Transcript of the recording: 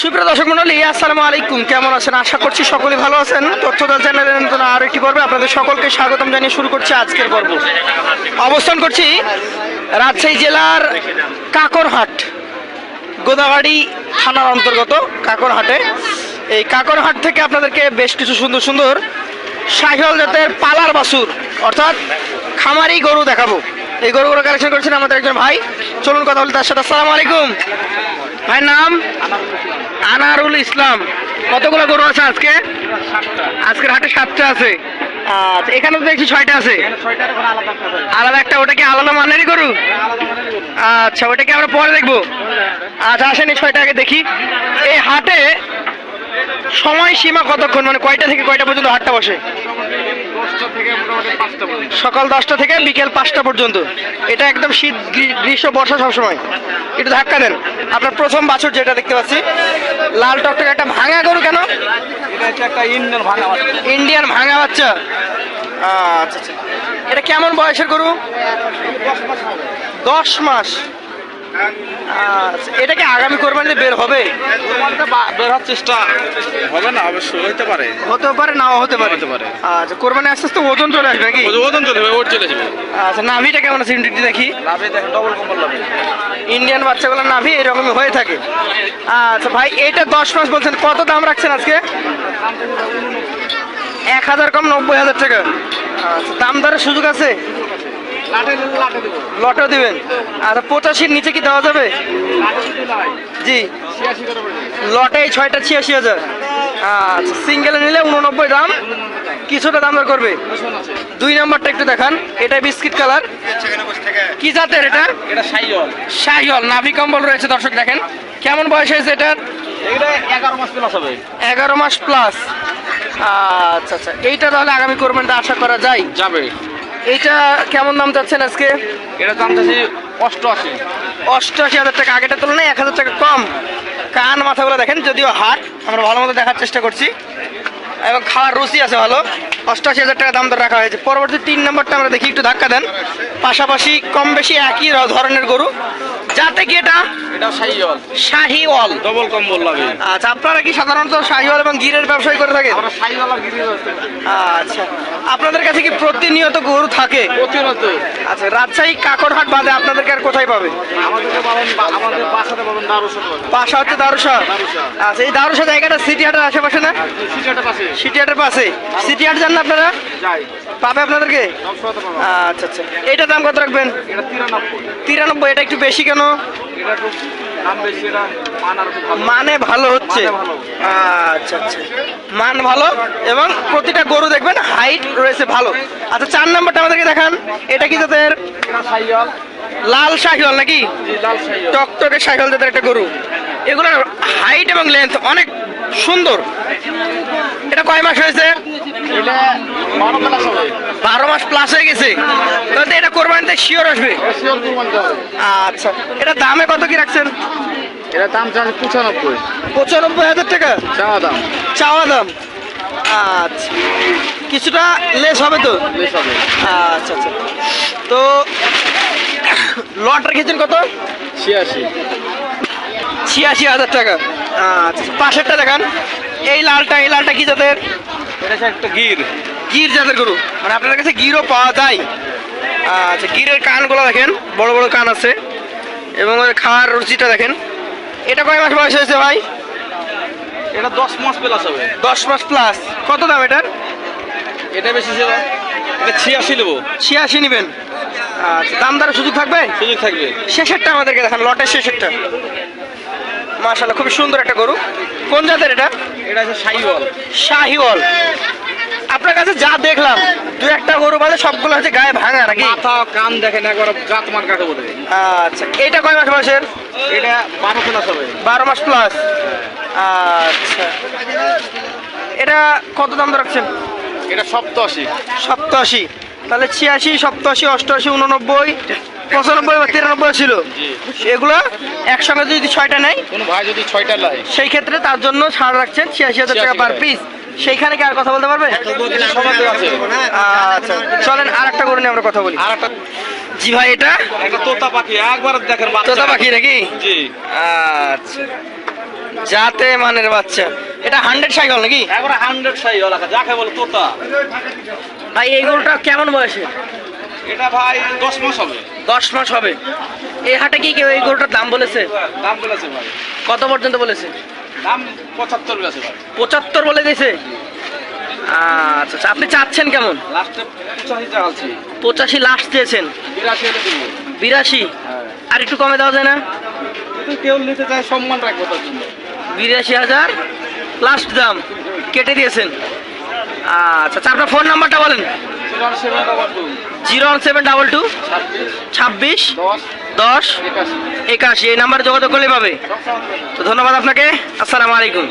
সুপ্রিয় দর্শক মন্ডলী, আসসালামু আলাইকুম। কেমন আছেন? আশা করছি সকলে ভালো আছেন। তথ্যদা চ্যানেলের নতুন আর একটি পর্বে আপনাদের সকলকে স্বাগতম জানিয়ে শুরু করছি আজকের পর্ব। অবস্থান করছি রাজশাহী জেলার কাকরহাট, গোদাবাড়ি থানার অন্তর্গত কাকরহাটে। এই কাকরহাট থেকে আপনাদেরকে বেশ কিছু সুন্দর সুন্দর সাহিওয়াল জাতের পালার বাসুর, অর্থাৎ খামারি গরু দেখাবো। এই গরুগুলো কালেকশন করেছেন আমাদের একজন ভাই। চলুন কথা বলি তার সাথে। আসসালামু আলাইকুম। ভাইয়ের নাম? আনারুল ইসলাম। কতগুলো গরু আছে আজকে? আজকের হাটে সাতটা আছে। আচ্ছা এখানে তো দেখছি ছয়টা আছে। আলাদা একটা, ওটা কি আলাদা মানেরই গরু? আচ্ছা ওটা কি আমরা পরে দেখব। আচ্ছা আসেন ছয়টা আগে দেখি। এই হাটে সময় সীমা কতক্ষণ? মানে কয়টা থেকে কয়টা পর্যন্ত হাটটা বসে? সকাল দশটা থেকে বিকেল পাঁচটা পর্যন্ত। এটা একদম শীত গ্রী- গ্রীষ্ম বর্ষা সবসময়। একটু ধাক্কা দেন। আপনার প্রথম বাছর যেটা দেখতে পাচ্ছি লাল টকটকে একটা ভাঙা গরু কেন? ইন্ডিয়ান ভাঙা বাচ্চা। আচ্ছা আচ্ছা। এটা কেমন বয়সের গরু? দশ মাস। এটা কি আগামী কোরবানিতে বের হবে? বের হওয়ার চেষ্টা হবে না অবশ্যই হইতে পারে। হতে পারে নাও হতে পারে। হতে পারে। আচ্ছা কোরবানি আস্তে আস্তে ওজন চলে আসবে নাকি? ওজন চলে ওর চলে যাবে আচ্ছা নাভিটা কেমন আছে ইন্ডিটি দেখি। লাভে দেখেন ডবল কম্বল লাভে ইন্ডিয়ান বাচ্চাগুলোর নাভি এরকমই হয়ে থাকে। আচ্ছা ভাই এটা দশ মাস বলছেন কত দাম রাখছেন আজকে? এক হাজার কম নব্বই হাজার টাকা। আচ্ছা দাম দরের সুযোগ আছে? লটও দিবেন? আর পঁচাশির নিচে কি দেওয়া যাবে? জি। লটে ছয়টা ছিয়াশি হাজার। আচ্ছা সিঙ্গেলে নিলে উননব্বই দাম। কিছুটা দাম দর করবে? দুই নম্বরটা একটু দেখান। এটা বিস্কিট কালার। কি জাতের এটা? শাহিওয়াল। নাভি কম্বল রয়েছে দর্শক দেখেন। কেমন বয়স হয়েছে এটার এটা এগারো মাস প্লাস হবে। এগারো মাস প্লাস আচ্ছা আচ্ছা। এইটা তাহলে আগামী কোরবানিতে আশা করা যায়? যাবে। এইটা কেমন দাম চাচ্ছেন আজকে? এটা দাম চাচ্ছি অষ্টআশি। অষ্টআশি হাজার টাকা। আগেটার তুলনায় এক হাজার টাকা কম। কান মাথাগুলো দেখেন যদিও হাট আমরা ভালো মতো দেখার চেষ্টা করছি। এবং খাওয়ার রুচি আছে ভালো। অষ্টআশি হাজার টাকা দাম দর রাখা হয়েছে। পরবর্তী তিন নম্বরটা আমরা দেখি একটু ধাক্কা দেন। পাশাপাশি কম বেশি একই ধরনের গরু। যাতে কি এটা? এটা সাইজল শাহিওয়াল। ডবল কম্বল লাভে আচ্ছা আপনারা কি সাধারণত শাহিওয়াল এবং গিরের ব্যবসায় করে থাকেন? আমরা সাইজল আর গিরি আচ্ছা আপনাদের কাছে কি প্রতিনিয়ত গরু থাকে? প্রতিনিয়ত। আচ্ছা রাজশাহী বাদে আপনাদেরকে আর কোথায় পাবে? আমাদেরকে পাবেন আমাদের বাসাতে পাবেন দারুসা পাবেন। পাশা হচ্ছে দারুসা। আচ্ছা এই দারুসা জায়গাটা সিটি হাটের আশেপাশে না? পাশে। পাশে। যান না আপনারা? যাই। পাবে আপনাদেরকে? আচ্ছা আচ্ছা। এইটার দাম কত রাখবেন? এটা তিরানব্বই এটা একটু বেশি কেন? মান ভালো। হচ্ছে। মানে আচ্ছা আচ্ছা। মান ভালো এবং প্রতিটা গরু দেখবেন হাইট রয়েছে ভালো। আচ্ছা চার নাম্বারটা আমাদেরকে দেখান। এটা কি তাদের লাল শাহিওয়াল নাকি? টকটকে সাইকেল জাতের একটা গরু। এগুলোর হাইট এবং লেন্থ অনেক সুন্দর। এটা কয় মাস হয়েছে? বারো মাস প্লাস হয়ে গেছে। তাহলে এটা কোরবানিতে শিওর আসবে। আচ্ছা এটা দামে কত কি রাখছেন? এটা দাম চাচ্ছে পঁচানব্বই। পঁচানব্বই হাজার টাকা? চাওয়া দাম। চাওয়া দাম। আচ্ছা কিছুটা লেস হবে তো? আচ্ছা আচ্ছা। তো লট রেখেছেন কত? ছিয়াশি। ছিয়াশি হাজার টাকা। আচ্ছা পাশেরটা দেখান। এই লালটা এই লালটা কি জাতের? এটা একটা গির। গির জাতের গরু। মানে আপনাদের কাছে গিরও পাওয়া যায়। আচ্ছা গিরের কানগুলো দেখেন বড় বড় কান আছে। এবং ওর খাওয়ার রুচিটা দেখেন। এটা কয় মাস বয়স হয়েছে ভাই? এটা দশ মাস প্লাস হবে। দশ মাস প্লাস কত দাম এটার? এটা বেশি ছিল। এটা ছিয়াশি নেব। ছিয়াশি নেবেন। আচ্ছা দাম দরের সুযোগ থাকবে? সুযোগ থাকবে। শেষেরটা আমাদেরকে দেখান লটের শেষেরটা। মাশাল্লাহ খুবই সুন্দর একটা গরু। কোন জাতের এটা? এটা হচ্ছে সাইওয়াল শাহিওয়াল। আপনার যা দু একটা গরু বাদে সবগুলো হচ্ছে গায়ে ভাঙা নাকি? মাথা কান দেখেন একবার জাত কাকে বলে? আচ্ছা এটা কয় মাস বয়সের? এটা বারো প্লাস হবে। বারো মাস প্লাস আচ্ছা। এটা কত দাম রাখছেন? এটা সপ্তাশি। সপ্তাশি। তাহলে ছিয়াশি সপ্তাশি অষ্টআশি উননব্বই পঁচানব্বই বা তিরানব্বই ছিল। এগুলো একসঙ্গে যদি ছয়টা নেয় কোনো ভাই যদি ছয়টা লাই সেই ক্ষেত্রে তার জন্য ছাড় রাখছেন ছিয়াশি হাজার টাকা পার পিস সেইখানে কি আর কথা বলতে পারবে? আচ্ছা চলেন আর একটা করে নিয়ে আমরা কথা বলি। আর একটা জি ভাই এটা? তোতা পাখি একবার দেখেন তোতা পাখি নাকি? জি। আচ্ছা। যাতে মানের বাচ্চা। এটা হান্ড্রেড সাইকেল নাকি? একবারে হান্ড্রেড সাই এলাকা যাকে বলে তোতা। ভাই এই গরুটা কেমন বয়সে এটা ভাই দশ মাস হবে। দশ মাস হবে। এই হাটে কি কেউ এই গরুটার দাম বলেছে? দাম বলেছে ভাই। কত পর্যন্ত বলেছে? দাম পঁচাত্তর গেছে পঁচাত্তর বলে দিয়েছে? আচ্ছা আচ্ছা আপনি চাচ্ছেন কেমন? পঁচাশি লাস্ট দিয়েছেন। বিরাশি হ্যাঁ। আর একটু কমে দেওয়া যায় না? কেউ নিতে চায় সম্মান রাখব তার জন্য। বিরাশি হাজার? লাস্ট দাম। কেটে দিয়েছেন। আচ্ছা আচ্ছা আপনার ফোন নাম্বারটা বলেন। Zero one seven double two ছাব্বিশ। দশ একাশি। এই নাম্বারে যোগাযোগ করলে পাবে। তো ধন্যবাদ আপনাকে। আসসালামু আলাইকুম।